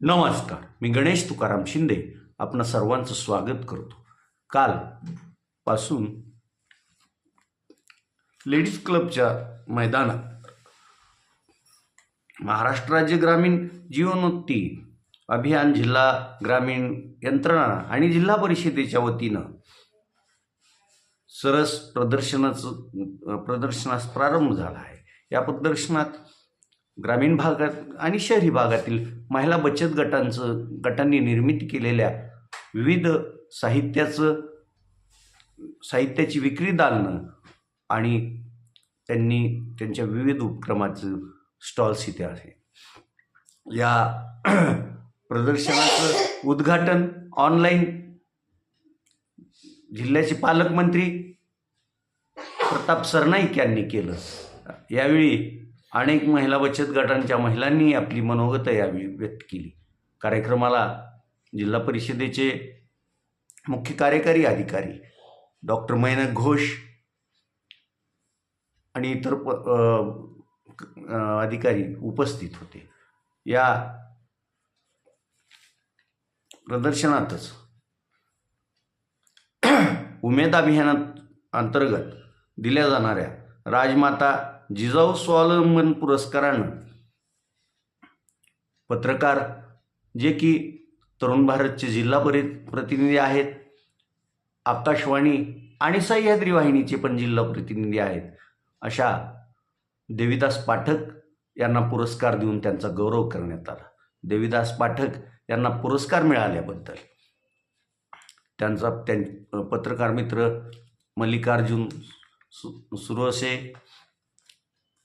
नमस्कार मी गणेश तुकाराम शिंदे आपण सर्वांचं स्वागत करतो. काल पासून लेडीज क्लबच्या मैदानात महाराष्ट्र राज्य ग्रामीण जीवनोत्ती अभियान जिल्हा ग्रामीण यंत्रणा आणि जिल्हा परिषदेच्या वतीनं सरस प्रदर्शनाचं प्रदर्शनास प्रारंभ झाला आहे. या प्रदर्शनात ग्रामीण भागात आणि शहरी भागातील महिला बचत गटांचं गटांनी निर्मिती केलेल्या विविध साहित्याचं साहित्याची विक्री दालनं आणि त्यांनी त्यांच्या विविध उपक्रमाचं स्टॉल्स इथे आहे. या प्रदर्शनाचं उद्घाटन ऑनलाईन जिल्ह्याचे पालकमंत्री प्रताप सरनाईक यांनी केलं. यावेळी अनेक महिला बचत गटांच्या महिलांनी आपली मनोगत यावेळी व्यक्त केली. कार्यक्रमाला जिल्हा परिषदेचे मुख्य कार्यकारी अधिकारी डॉक्टर मैनक घोष आणि इतर प अधिकारी उपस्थित होते. या प्रदर्शनातच उमेद अभियानात अंतर्गत दिल्या जाणाऱ्या राजमाता जिजाऊ स्वावलंबन पुरस्कारानं पत्रकार जे की तरुण भारतचे जिल्हा परि प्रतिनिधी आहेत आकाशवाणी आणि सह्याद्री वाहिनीचे पण जिल्हा प्रतिनिधी आहेत अशा देविदास पाठक यांना पुरस्कार देऊन त्यांचा गौरव करण्यात आला. देविदास पाठक यांना पुरस्कार मिळाल्याबद्दल. त्यांचा त्यां पत्रकार मित्र मल्लिकार्जुन सु सुरवसे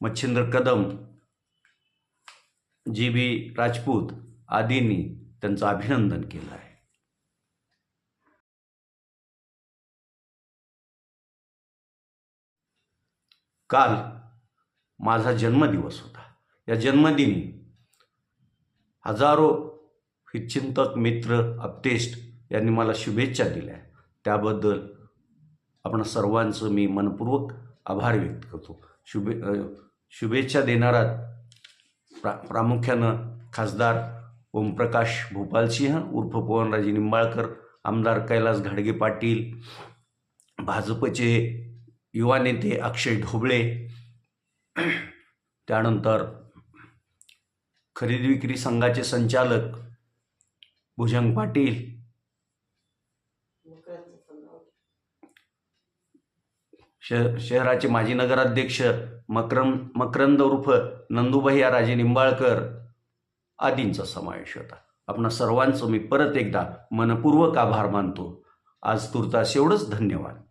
मच्छिंद्र कदम जी बी राजपूत आदींनी त्यांचं अभिनंदन केलं आहे. काल माझा जन्मदिवस होता. या जन्मदिनी हजारो हितचिंतक मित्र अपतेष्ट यांनी मला शुभेच्छा दिल्या. त्याबद्दल आपण सर्वांचं मी मनपूर्वक आभार व्यक्त करतो. शुभे शुभेच्छा देणारा प्रा प्रामुख्यानं खासदार ओमप्रकाश भोपालसिंह उर्फ पवनराजे निंबाळकर आमदार कैलास घाडगे पाटील भाजपचे युवा नेते अक्षय ढोबळे त्यानंतर खरेदी विक्री संघाचे संचालक भुजंग पाटील श शहराचे माजी नगराध्यक्ष मकरम मकरंद उर्फ नंदुभैया राजे निंबाळकर आदींचा समावेश होता. आपणा सर्वांचं मी परत एकदा मनपूर्वक आभार मानतो. आज तुर्तास एवढंच. धन्यवाद.